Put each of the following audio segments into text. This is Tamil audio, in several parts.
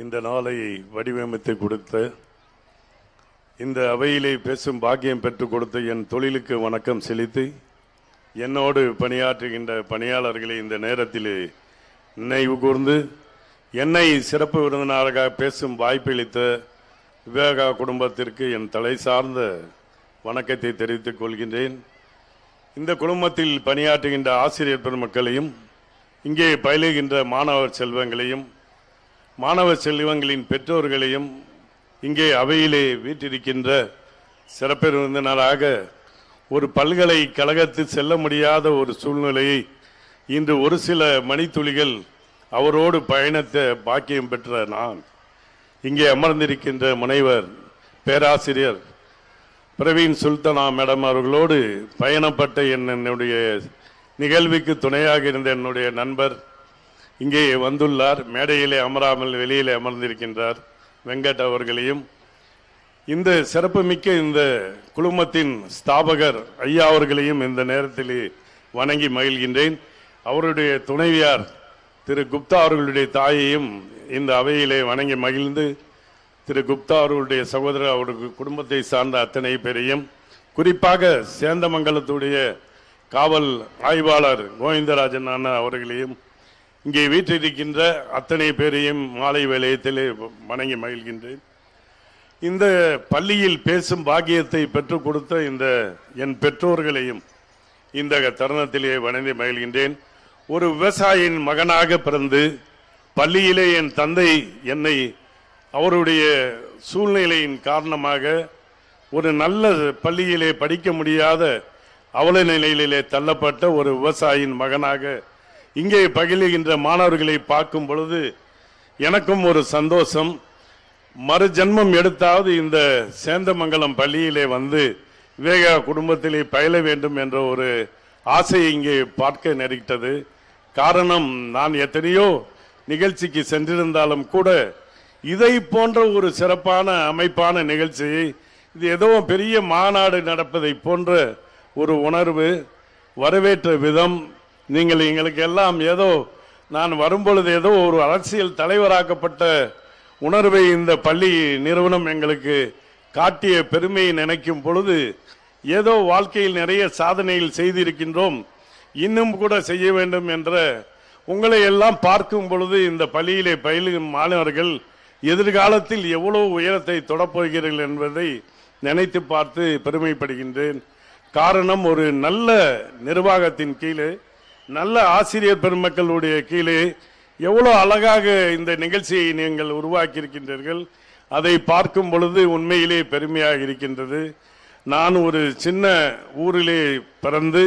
இந்த நாளை வடிவமைத்து கொடுத்த இந்த அவையிலே பேசும் பாக்கியம் பெற்றுக் கொடுத்த என் தொழிலுக்கு வணக்கம் செலுத்தி என்னோடு பணியாற்றுகின்ற பணியாளர்களை இந்த நேரத்தில் நினைவு கூர்ந்து என்னை சிறப்பு விருந்தினராக பேசும் வாய்ப்பளித்த விவேகா குடும்பத்திற்கு என் தலை சார்ந்த வணக்கத்தை தெரிவித்துக் கொள்கின்றேன். இந்த குடும்பத்தில் பணியாற்றுகின்ற ஆசிரியர் பெருமக்களையும் இங்கே பயிலுகின்ற மாணவர் செல்வங்களையும் மாணவ செல்வங்களின் பெற்றோர்களையும் இங்கே அவையிலே வீட்டிருக்கின்ற சிறப்பு விருந்தினராக ஒரு பல்கலைக்கழகத்தில் செல்ல முடியாத ஒரு சூழ்நிலையை இன்று ஒரு சில மணித்துளிகள் அவரோடு பயணத்தை பாக்கியம் பெற்ற நான். இங்கே அமர்ந்திருக்கின்ற முனைவர் பேராசிரியர் பிரவீன் சுல்தனா மேடம் அவர்களோடு பயணப்பட்ட என் என்னுடைய நிகழ்வுக்கு துணையாக இருந்த என்னுடைய நண்பர் இங்கே வந்துள்ளார். மேடையிலே அமராமல் வெளியிலே அமர்ந்திருக்கின்றார் வெங்கட் அவர்களையும். இந்த சிறப்புமிக்க இந்த குழுமத்தின் ஸ்தாபகர் ஐயா அவர்களையும் இந்த நேரத்தில் வணங்கி மகிழ்கின்றேன். அவருடைய துணைவியார் திரு குப்தா அவர்களுடைய தாயையும் இந்த அவையிலே வணங்கி மகிழ்ந்து திரு குப்தா அவர்களுடைய சகோதரர் அவருக்கு குடும்பத்தை சார்ந்த அத்தனை பேரையும் குறிப்பாக சேந்தமங்கலத்துடைய காவல் ஆய்வாளர் கோவிந்தராஜன் அண்ணா அவர்களையும் இங்கே வீற்றிருக்கின்ற அத்தனை பேரையும் மாலை வேலையத்தில் வணங்கி மகிழ்கின்றேன். இந்த பள்ளியில் பேசும் பாக்கியத்தை பெற்றுக் கொடுத்த இந்த என் பெற்றோர்களையும் இந்த தருணத்திலே வணங்கி மகிழ்கின்றேன். ஒரு விவசாயியின் மகனாக பிறந்து பள்ளியிலே என் தந்தை என்னை அவருடைய சூழ்நிலையின் காரணமாக ஒரு நல்ல பள்ளியிலே படிக்க முடியாத அவல நிலையிலே தள்ளப்பட்ட ஒரு விவசாயியின் மகனாக இங்கே பகிலுகின்ற மாணவர்களை பார்க்கும் பொழுது எனக்கும் ஒரு சந்தோஷம். மறு ஜென்மம் எடுத்தாவது இந்த சேந்தமங்கலம் பள்ளியிலே வந்து விவேகா குடும்பத்திலே பயில வேண்டும் என்ற ஒரு ஆசை இங்கே பார்க்க நேரிட்டது. காரணம் நான் எத்தனையோ நிகழ்ச்சிக்கு சென்றிருந்தாலும் கூட இதை போன்ற ஒரு சிறப்பான அமைப்பான நிகழ்ச்சியை இது ஏதோ பெரிய மாநாடு நடப்பதை போன்ற ஒரு உணர்வு வரவேற்ற விதம் நீங்கள் எங்களுக்கு எல்லாம் ஏதோ நான் வரும்பொழுது ஏதோ ஒரு அரசியல் தலைவராக்கப்பட்ட உணர்வை இந்த பள்ளி நிறுவனம் எங்களுக்கு காட்டிய பெருமையை நினைக்கும் பொழுது ஏதோ வாழ்க்கையில் நிறைய சாதனைகள் செய்திருக்கின்றோம் இன்னும் கூட செய்ய வேண்டும் என்ற உங்களை எல்லாம் பார்க்கும் பொழுது இந்த பள்ளியிலே பயிலும் மாணவர்கள் எதிர்காலத்தில் எவ்வளவு உயரத்தை தொடப்போகிறீர்கள் என்பதை நினைத்து பார்த்து பெருமைப்படுகின்றேன். காரணம் ஒரு நல்ல நிர்வாகத்தின் கீழே நல்ல ஆசிரியர் பெருமக்களுடைய கீழே எவ்வளோ அழகாக இந்த நிகழ்ச்சியை நீங்கள் உருவாக்கியிருக்கின்றீர்கள். அதை பார்க்கும் பொழுது உண்மையிலே பெருமையாக இருக்கின்றது. நான் ஒரு சின்ன ஊரிலே பிறந்து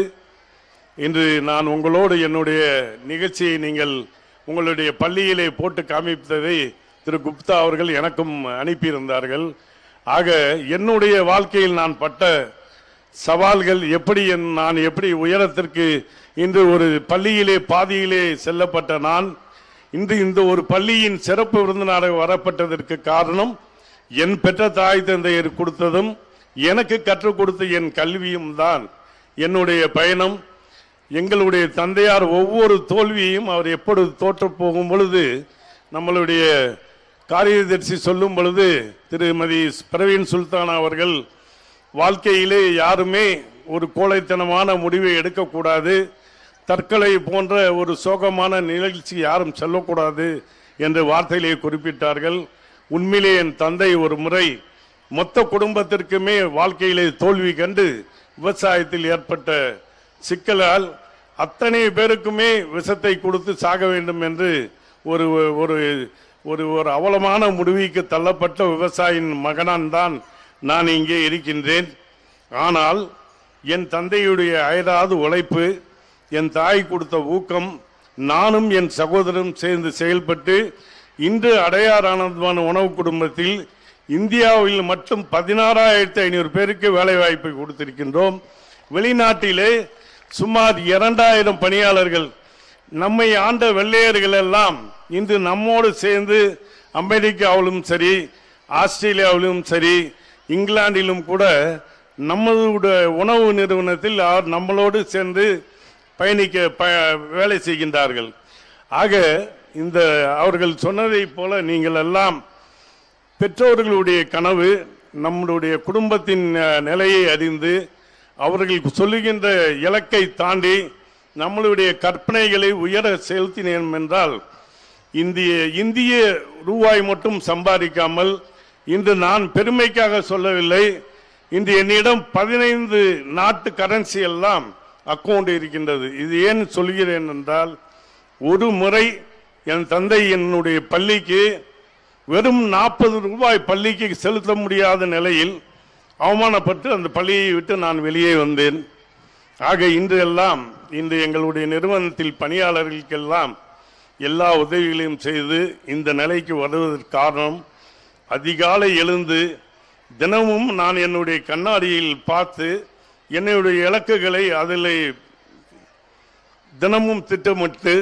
இன்று நான் உங்களோடு என்னுடைய நிகழ்ச்சியை நீங்கள் உங்களுடைய பள்ளியிலே போட்டு காமித்ததை திரு குப்தா அவர்கள் எனக்கும் அனுப்பியிருந்தார்கள். ஆக என்னுடைய வாழ்க்கையில் நான் பட்ட சவால்கள் எப்படி என் நான் எப்படி உயரத்திற்கு இன்று ஒரு பள்ளியிலே பாதியிலே செல்லப்பட்ட நான் இன்று இந்த ஒரு பள்ளியின் சிறப்பு விருந்தினராக வரப்பட்டதற்கு காரணம் என் பெற்ற தாய் தந்தையர் கொடுத்ததும் எனக்கு கற்றுக் கொடுத்த என் கல்வியும் தான். என்னுடைய பயணம் எங்களுடைய தந்தையார் ஒவ்வொரு தோல்வியையும் அவர் எப்பொழுது தோற்று போகும் பொழுது நம்மளுடைய காரியதர்சி சொல்லும் பொழுது திருமதி பிரவீன் சுல்தானா அவர்கள் வாழ்க்கையிலே யாருமே ஒரு கோழைத்தனமான முடிவை எடுக்கக்கூடாது. தற்கொலை போன்ற ஒரு சோகமான நிகழ்ச்சி யாரும் சொல்லக்கூடாது என்று வார்த்தையிலே குறிப்பிட்டார்கள். உண்மையிலே என் தந்தை ஒரு முறை மொத்த குடும்பத்திற்குமே வாழ்க்கையிலே தோல்வி கண்டு விவசாயத்தில் ஏற்பட்ட சிக்கலால் அத்தனை பேருக்குமே விஷத்தை கொடுத்து சாக வேண்டும் என்று ஒரு ஒரு ஒரு ஒரு அவலமான முடிவுக்கு தள்ளப்பட்ட விவசாயியின் மகனான் தான் நான் இங்கே இருக்கின்றேன். ஆனால் என் தந்தையுடைய அயராது உழைப்பு என் தாய் கொடுத்த ஊக்கம் நானும் என் சகோதரரும் சேர்ந்து செயல்பட்டு இன்று அடையார் ஆனந்தமான உணவு குடும்பத்தில் இந்தியாவில் மட்டும் பதினாறாயிரத்தி ஐநூறு பேருக்கு வேலைவாய்ப்பை கொடுத்திருக்கின்றோம். வெளிநாட்டிலே சுமார் இரண்டாயிரம் பணியாளர்கள் நம்மை ஆண்ட வெள்ளையர்கள் எல்லாம் இன்று நம்மோடு சேர்ந்து அமெரிக்காவிலும் சரி ஆஸ்திரேலியாவிலும் சரி இங்கிலாந்திலும் கூட நம்மளுடைய உணவு நிறுவனத்தில் நம்மளோடு சேர்ந்து பயணிக்க ப வேலை செய்கின்றார்கள். ஆக இந்த அவர்கள் சொன்னதைப் போல நீங்கள் எல்லாம் பெற்றோர்களுடைய கனவு நம்முடைய குடும்பத்தின் நிலையை அறிந்து அவர்கள் சொல்லுகின்ற இலக்கை தாண்டி நம்மளுடைய கற்பனைகளை உயர செலுத்தினேன் என்றால் இந்திய இந்திய ரூபாய் மட்டும் சம்பாதிக்காமல் இன்று நான் பெருமைக்காக சொல்லவில்லை. இன்று என்னிடம் பதினைந்து நாட்டு கரன்சி எல்லாம் அக்கௌண்ட் இருக்கின்றது. இது ஏன் சொல்கிறேன் என்றால் ஒரு முறை என் தந்தை என்னுடைய பள்ளிக்கு வெறும் நாற்பது ரூபாய் பள்ளிக்கு செலுத்த முடியாத நிலையில் அவமானப்பட்டு அந்த பள்ளியை விட்டு நான் வெளியே வந்தேன். ஆக இன்று எல்லாம் இன்று எங்களுடைய நிறுவனத்தில் பணியாளர்களுக்கெல்லாம் எல்லா உதவிகளையும் செய்து இந்த நிலைக்கு வருவதற்கு காரணம் அதிகாலை எழுந்து தினமும் நான் என்னுடைய கண்ணாடியில் பார்த்து என்னுடைய இலக்குகளை அதில் தினமும் திட்டமிட்டு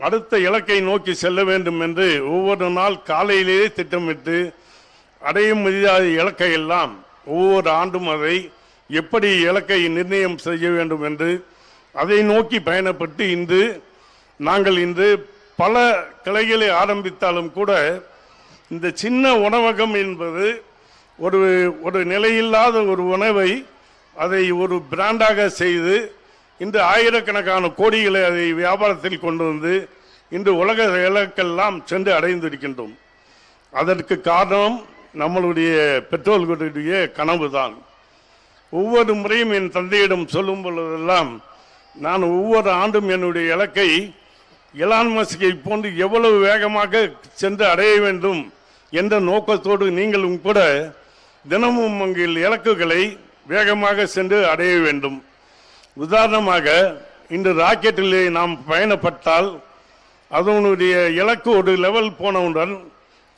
அடுத்த இலக்கை நோக்கி செல்ல வேண்டும் என்று ஒவ்வொரு நாள் காலையிலேயே திட்டமிட்டு அடைய முடியாத இலக்கை எல்லாம் ஒவ்வொரு ஆண்டும் அதை எப்படி இலக்கை நிர்ணயம் செய்ய வேண்டும் என்று அதை நோக்கி பயணப்பட்டு இன்று நாங்கள் இன்று பல கிளைகளை ஆரம்பித்தாலும் கூட இந்த சின்ன உணவகம் என்பது ஒரு ஒரு நிலையில்லாத ஒரு உணவை அதை ஒரு பிராண்டாக செய்து இன்று ஆயிரக்கணக்கான கோடிகளை அதை வியாபாரத்தில் கொண்டு வந்து இன்று உலக இலக்கெல்லாம் சென்று அடைந்திருக்கின்றோம். அதற்கு காரணம் நம்மளுடைய பெற்றோர்களுடைய கனவுதான். ஒவ்வொரு முறையும் என் தந்தையிடம் சொல்லும் பொழுதெல்லாம் நான் ஒவ்வொரு ஆண்டும் என்னுடைய இலக்கை எலான் மஸ்கை போன்று எவ்வளவு வேகமாக சென்று அடைய வேண்டும் என்ற நோக்கத்தோடு நீங்களும் கூட தினமும் உங்கள் இலக்குகளை வேகமாக சென்று அடைய வேண்டும். உதாரணமாக இன்று ராக்கெட்டிலே நாம் பயணப்பட்டால் அதனுடைய இலக்கு ஒரு லெவல் போனவுடன்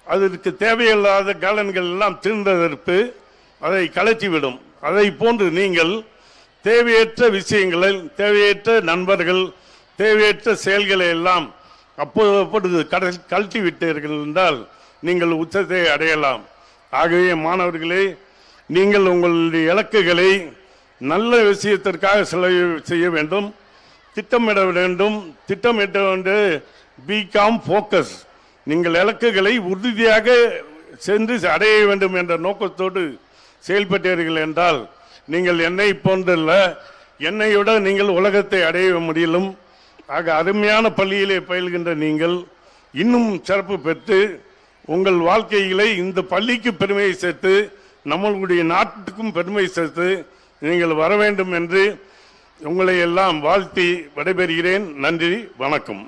அதற்கு தேவையில்லாத காலன்கள் எல்லாம் திருந்ததற்கு அதை கலற்றிவிடும் அதை போன்று நீங்கள் தேவையற்ற விஷயங்களில் தேவையற்ற நண்பர்கள் தேவையற்ற செயல்களை எல்லாம் அப்போது அப்பொழுது கடல் கழட்டி விட்டீர்கள் என்றால் நீங்கள் உச்சத்தை அடையலாம். ஆகவே மாணவர்களே நீங்கள் உங்களுடைய இலக்குகளை நல்ல விஷயத்திற்காக செலவு செய்ய வேண்டும் திட்டமிட வேண்டும். திட்டமிட்ட வந்து பிகாம் ஃபோக்கஸ் நீங்கள் இலக்குகளை உறுதியாக சென்று அடைய வேண்டும் என்ற நோக்கத்தோடு செயல்பட்டீர்கள் என்றால் நீங்கள் என்னை போன்றல்ல என்னைவிட நீங்கள் உலகத்தை அடைய முடியலும். ஆக அருமையான பள்ளியிலே பயில்கின்ற நீங்கள் இன்னும் சிறப்பு பெற்று உங்கள் வாழ்க்கைகளை இந்த பள்ளிக்கு பெருமையை சேர்த்து நம்மளுடைய நாட்டுக்கும் பெருமை சேர்த்து நீங்கள் வர வேண்டும் என்று உங்களை எல்லாம் வாழ்த்தி விடைபெறுகிறேன். நன்றி வணக்கம்.